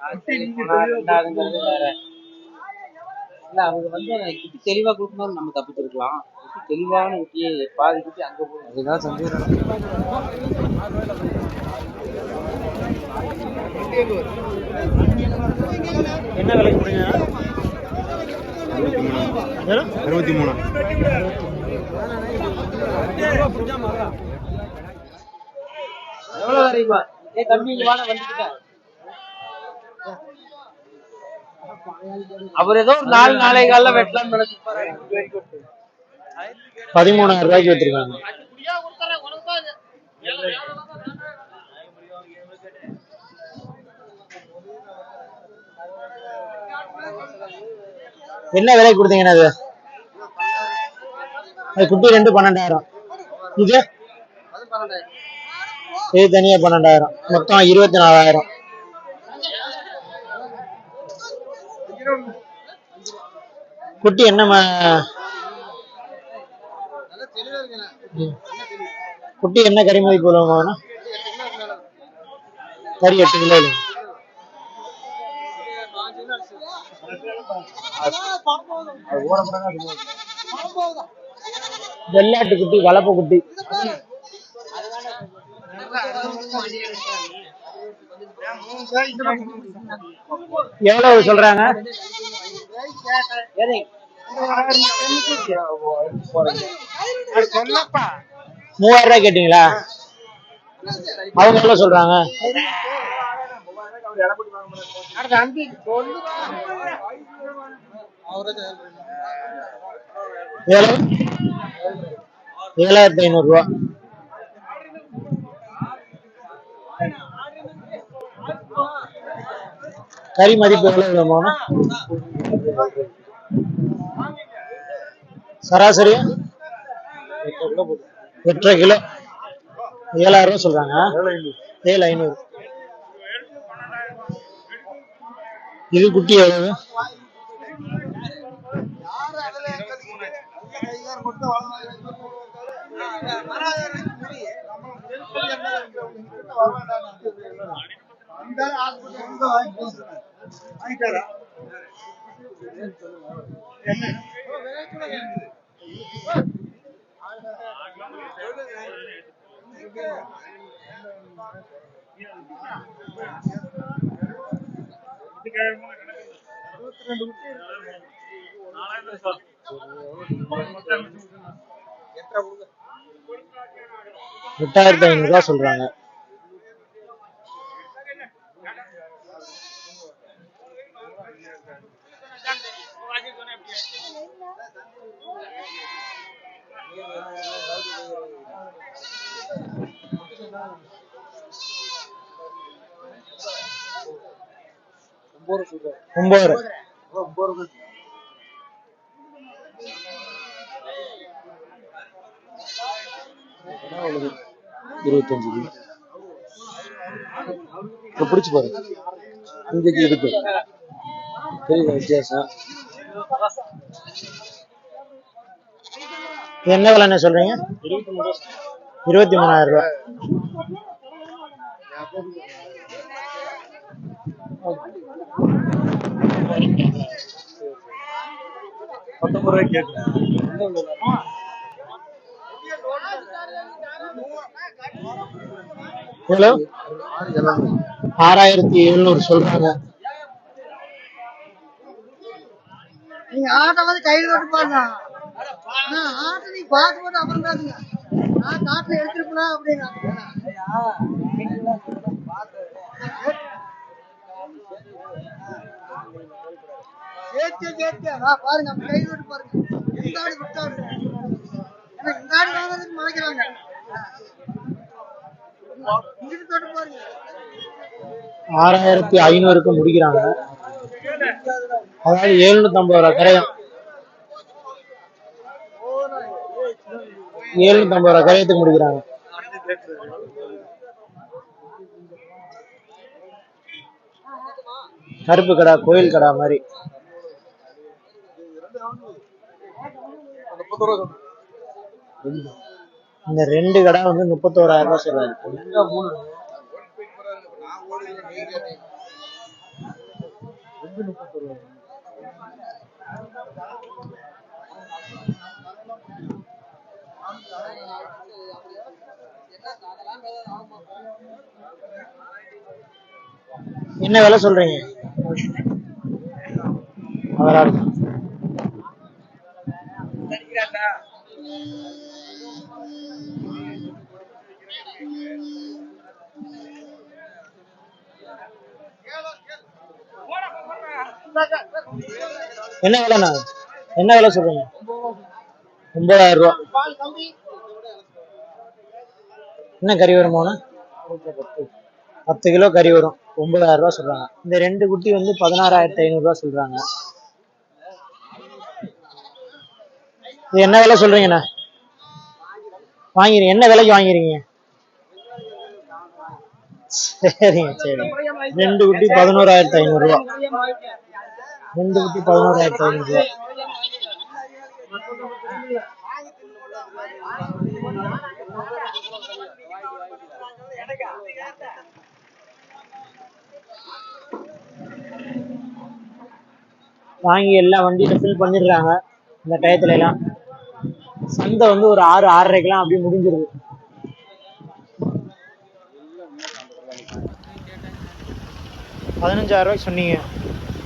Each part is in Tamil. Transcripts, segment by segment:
ரெண்டாவதுங்கிறது வேற இல்ல அவங்க வந்து குட்டி தெளிவா கொடுக்கணும் நம்ம தப்பிச்சிருக்கலாம். குட்டி தெளிவான குட்டியை பாதி குட்டி அங்க போகும் அதுதான் சந்தேகம். என்ன விலைக்கு போடுங்க? அறுபத்தி மூணு. எவ்வளவு தம்பி இங்க வாடா வந்துக்கிட்டேன் அவர் ஏதோ ஒரு நாலு நாளை கால நினைச்சிருப்பாரு. பதிமூணாயிரம் ரூபாய்க்கு வித்துருக்காங்க. என்ன விலைக்கு கொடுத்தீங்கண்ணா அது? அது குட்டி ரெண்டு பன்னெண்டாயிரம். இது? இது தனியா பன்னெண்டாயிரம். மொத்தம் இருபத்தி நாலாயிரம். குட்டி என்ன குட்டி என்ன கறி மதிப்பு உள்ளவங்கண்ணா கறி எட்டு கிலோ வெள்ளாட்டு குட்டி கலப்பு குட்டி. எவ்வளவு சொல்றாங்க? மூவாயிரம் ரூபாய் கேட்டீங்களா? அவங்க எவ்வளவு சொல்றாங்க ஏழாயிரத்தி ஐநூறு ரூபா. கறி மதிப்பு எவ்வளவு வேணுமா சராசரி? எட்டரை கிலோ. ஏழாயிரம் ரூபா சொல்றாங்க. ஏழு ஐநூறு. இது குட்டி எவ்வளவு? எட்டாயிரத்தி ஐநூறுரூவா சொல்றாங்க. ஒன்பது இருபத்தஞ்சு பிடிச்சு பாரு. இங்கக்கு இருக்கு தெரியுதா வித்தியாசம். என்ன விலைன்னு சொல்றீங்க? இருபத்தி மூணாயிரம் ரூபாய் பத்தொன்பது கேட்குறேன் ஆறாயிரத்தி எழுநூறு சொல்றாங்க. நீங்க ஆட்ட வந்து கையில் போட்டு பாருங்க ஆனா ஆட்டை நீங்க பார்த்து போட்டு அப்புறம் பேசுங்க நான் காட்டுல எடுத்துருப்பா அப்படின்னா. சேர்த்து சேர்த்து. நான் பாருங்க அப்படி கை போட்டு பாருங்க. இந்த ஆடு விட்டாடு ஏன்னா இந்த ஆடு வாங்குறதுக்கு மறைக்கிறாங்க பாருங்க. ஆறாயிரத்தி ஐநூறுக்கு முடிக்கிறாங்க. அதாவது எழுநூத்தி ஐம்பது ரூபா கரையம் எழுநூத்தி ஐம்பது ரூபா கரையத்துக்கு முடிக்கிறாங்க. கருப்பு கடா கோயில் கடா மாதிரி. இந்த ரெண்டு கடை வந்து முப்பத்தோராயிரம் ரூபாய் சொல்றாரு. என்ன விலை சொல்றீங்க? அவரா என்ன விலைண்ணா? என்ன விலை சொல்றீங்க? ஒன்பதாயிரம் ரூபா. என்ன கறி வருமாண்ணா பத்து கிலோ கறி வரும். ஒன்பதாயிரம் ரூபா சொல்றாங்க. இந்த ரெண்டு குட்டி வந்து பதினாறாயிரத்தி ஐநூறு ரூபா சொல்றாங்க. இது என்ன விலை சொல்றீங்கண்ணா? வாங்கிறீங்க என்ன விலைக்கு வாங்கிறீங்க சரிங்க சரி. ரெண்டு குட்டி பதினோராயிரத்தி ஐநூறு ரூபா. ரெண்டு குட்டி பதினோராயிரத்தி ஐநூறு வாங்கி எல்லா வண்டியில ஃபில் பண்ணிடுறாங்க இந்த டயத்துல எல்லாம். சந்தை வந்து ஒரு ஆறு ஆறரைக்கெல்லாம் அப்படியே முடிஞ்சிருது. பதினஞ்சாயிரம் ரூபாய்க்கு சொன்னீங்க.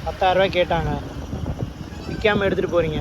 பத்தாயிரம் ரூபாய் கேட்டாங்க. விற்காம எடுத்துட்டு போறீங்க.